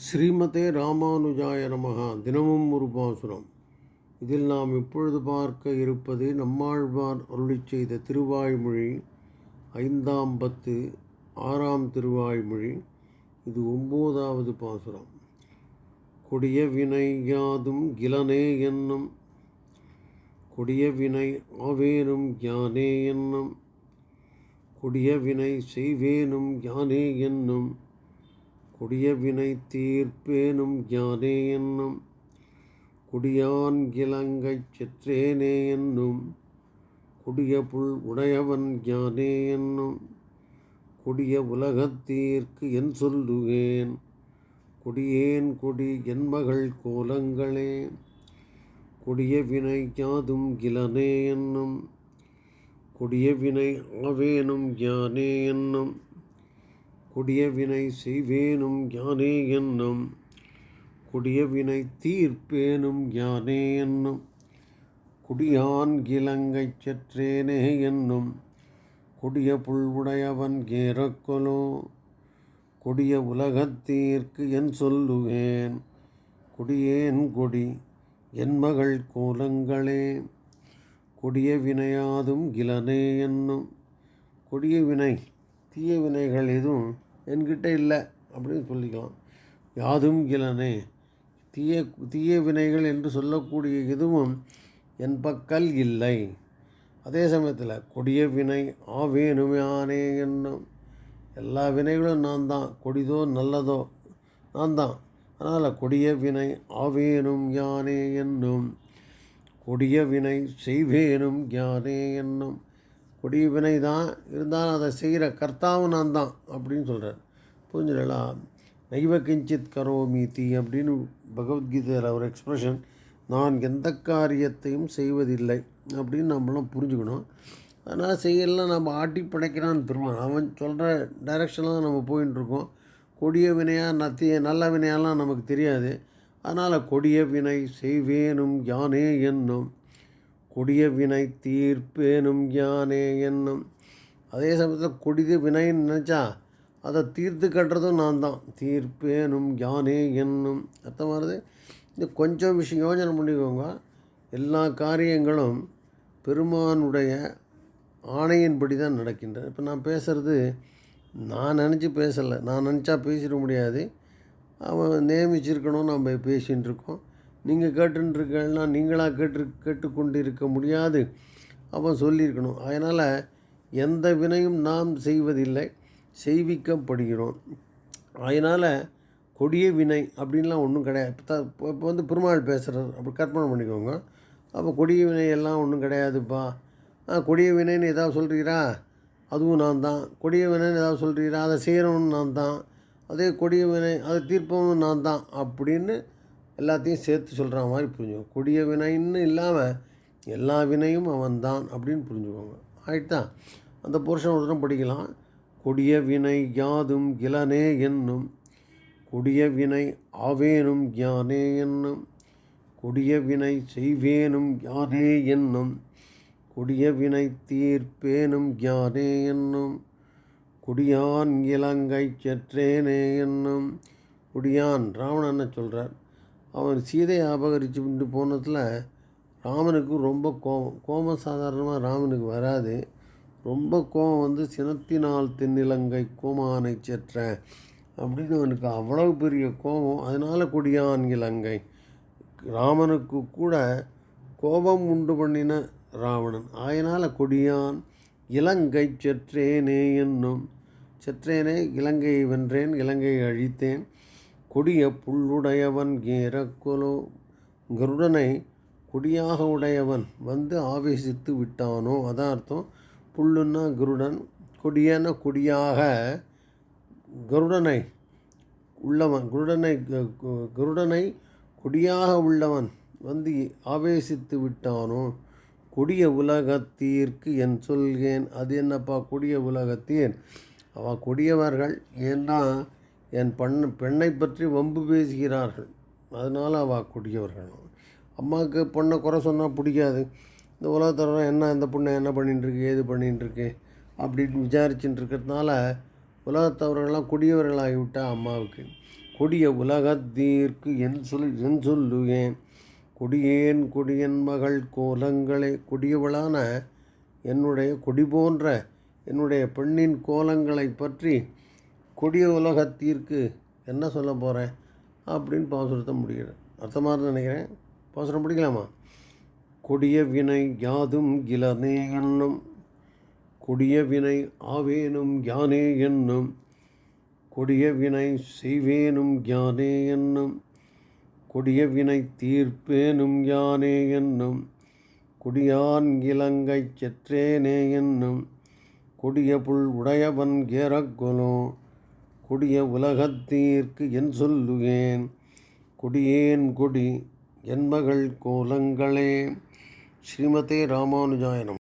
ஸ்ரீமதே ராமானுஜாய நமகா. தினமும் ஒரு பாசுரம். இதில் நாம் இப்பொழுது பார்க்க இருப்பது நம்மாழ்வார் அருளிச் செய்த திருவாய்மொழி ஐந்தாம் பத்து ஆறாம் திருவாய்மொழி. இது ஒம்போதாவது பாசுரம். கொடிய வினை யாதும் கிலனே என்னும் கொடிய வினை ஆவேனும் யானே என்னும் கொடிய வினை செய்வேனும் யானே என்னும் கொடிய வினை தீர்ப்பேனும் யானே என்னும். குடியான் இலங்கை செற்றேனே என்னும். குடிய புல் உடையவன் யானே என்னும். கொடிய உலகத்தீர்க்கு என் சொல்லுவேன். கொடியேன் கொடி என் மகள் கோலங்களே. கொடிய வினை யாதும் இளனே என்னும். கொடிய வினை ஆவேனும் யானே என்னும். கொடிய வினை செய்வேனும் யானே என்னும். கொடிய வினை தீர்ப்பேனும் யானே என்னும். குடியான் இலங்கை செற்றேனே என்னும். கொடிய புல்வுடையவன் ஏறக்கொலோ. கொடிய உலகத்தீர்க்கு என் சொல்லுவேன். கொடியேன் கொடி என் மகள் கோலங்களே. கொடிய வினையாதும் கிலனே என்னும். கொடிய வினை தீய வினைகள் எதுவும் என்கிட்ட இல்லை அப்படின்னு சொல்லிக்கலாம். யாதும் கிலனே தீய தீய வினைகள் என்று சொல்லக்கூடிய எதுவும் என் பக்கல் இல்லை. அதே சமயத்தில் கொடிய வினை ஆவேனுமையானே என்னும் எல்லா வினைகளும் நான் தான். கொடிதோ நல்லதோ நான் தான். அதனால் கொடிய வினை ஆவேனும் யானே என்னும் கொடிய வினை செய்வேனும் யானே என்னும் கொடிய வினை தான் இருந்தாலும் அதை செய்கிற கர்த்தாவும் நான் தான் அப்படின்னு சொல்கிறார் புரிஞ்சுடலாம் நைவ கிஞ்சித் கரோமி தீ அப்படின்னு பகவத்கீதையில் ஒரு எக்ஸ்ப்ரெஷன் நான் எந்த காரியத்தையும் செய்வதில்லை அப்படின்னு நம்மளும் புரிஞ்சுக்கணும். அதனால் செய்யலாம் நம்ம ஆட்டி படைக்கிறான்னு பெருமான் அவன் சொல்கிற டைரெக்ஷனில் தான் நம்ம போயின்ட்டுருக்கோம் கொடிய வினையாக நத்திய நல்ல வினையெல்லாம் நமக்கு தெரியாது. அதனால் கொடிய வினை செய்வேனும் யானே என்னும் கொடிய வினை தீர்ப்பேனும் யானே என்னும். அதே சமயத்தில் கொடிய வினைன்னு நினச்சா அதை தீர்த்து கட்டுறதும் நான் தான். தீர்ப்பேனும் யானே என்னும். அர்த்தமானது இந்த கொஞ்சம் விஷயம் யோஜனை பண்ணிக்கோங்க. எல்லா காரியங்களும் பெருமானுடைய ஆணையின்படி தான் நடக்கின்றன. இப்போ நான் பேசுகிறது நான் நினச்சி பேசலை. நான் நினச்சா பேசிட முடியாது. அவன் நியமிச்சிருக்கணும் நம்ம பேசின்னு இருக்கோம். நீங்கள் கேட்டுருக்கீங்கன்னா நீங்களாக கேட்டு கேட்டுக்கொண்டு இருக்க முடியாது. அவன் சொல்லியிருக்கணும். அதனால் எந்த வினையும் நாம் செய்வதில்லை. செய்விக்கப்படுகிறோம். அதனால் கொடிய வினை அப்படின்லாம் ஒன்றும் கிடையாது. இப்போ இப்போ வந்து பெருமாள் பேசுகிறார் அப்படி கற்பனை பண்ணிக்கோங்க. அப்போ கொடிய வினை எல்லாம் ஒன்றும் கிடையாதுப்பா. ஆ கொடிய வினைன்னு ஏதாவது சொல்கிறீரா அதுவும் நான் தான். கொடிய வினைன்னு ஏதாவது சொல்கிறீரா அதை செய்கிறவனும் நான் தான். அதே கொடிய வினை அதை தீர்ப்பவனும் நான் தான். அப்படின்னு எல்லாத்தையும் சேர்த்து சொல்கிற மாதிரி புரிஞ்சுக்கோங்க. கொடிய வினைன்னு இல்லாமல் எல்லா வினையும் அவன் தான் அப்படின்னு புரிஞ்சுக்கோங்க. ஆயிட்டா அந்த போர்ஷன் ஒரு தரம் படிக்கலாம். கொடிய வினை யாதும் இளனே என்னும். கொடிய வினை ஆவேனும் யானே என்னும். கொடிய வினை செய்வேனும் யானே என்னும். கொடிய வினை தீர்ப்பேனும் யானே என்னும். குடியான் இலங்கை செற்றேனே என்னும். குடியான் ராவணன்னு சொல்கிறார் அவன் சீதையை அபகரிச்சுட்டு போனதில் ராமனுக்கு ரொம்ப கோபம் கோபம் சாதாரணமாக ராமனுக்கு வராது. ரொம்ப கோபம் வந்து சினத்தினால் தென்னிலங்கை கோமானை செற்ற அப்படின்னு அவனுக்கு அவ்வளவு பெரிய கோபம். அதனால் கொடியான் இலங்கை. ராமனுக்கு கூட கோபம் உண்டு பண்ணின ராவணன். அதனால் கொடியான் இலங்கை செற்றேனே என்னும் செற்றேனே இலங்கையை வென்றேன் இலங்கையை அழித்தேன் கொடிய புல்லுடையவன் ஏறக்கொலோ. கருடனை கொடியாக உடையவன் வந்து ஆவேசித்து விட்டானோ? அதான் அர்த்தம். புல்லுன்னா கருடன் கொடியன கொடியாக கருடனை உள்ளவன் குருடனை கருடனை கொடியாக உள்ளவன் வந்து ஆவேசித்து விட்டானோ? கொடிய உலகத்தீர்க்கு என் சொல்கேன். அது என்னப்பா கொடிய உலகத்தீர்? அவ கொடியவர்கள். ஏன்னா என் பெண் பெண்ணை பற்றி வம்பு பேசுகிறார்கள். அதனால் அவள் கொடியவர்கள் அம்மாவுக்கு பொண்ணை குறை சொன்னால் பிடிக்காது. இந்த உலகத்தரம் என்ன இந்த பொண்ணை என்ன பண்ணிட்டுருக்கு ஏது பண்ணிட்டுருக்கு அப்படின்னு விசாரிச்சுட்டு இருக்கிறதுனால உலகத்தவர்கள்லாம் கொடியவர்களாகிவிட்டா அம்மாவுக்கு. கொடிய உலகத்தீர்க்கு என் சொல் என் சொல்லுவேன். கொடியேன் கொடியன் மகள் கோலங்களை கொடியவளான என்னுடைய கொடி போன்ற என்னுடைய பெண்ணின் கோலங்களை பற்றி கொடிய உலகத்தீர்க்கு என்ன சொல்ல போகிறேன் அப்படின்னு பாசுரத்தை முடிகிறேன் அர்த்தமாக நினைக்கிறேன். பாசுரம் படிக்கலாமா கொடிய வினை யாதும் இளனே என்னும் கொடிய வினை ஆவேனும் யானே என்னும் கொடிய வினை செய்வேனும் யானே என்னும் கொடிய வினை தீர்ப்பேனும் யானே என்னும் கொடியான் இலங்கை செற்றேனே என்னும் கொடிய புல் உடையவன் ஏறக்கொலோ கொடிய உலகத்தீர்க்கு என் சொல்லுவேன் கொடியேன் கொடி என் மகள் கோலங்களே. ஸ்ரீமதே ராமானுஜாயனம்